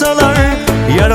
olsalar yar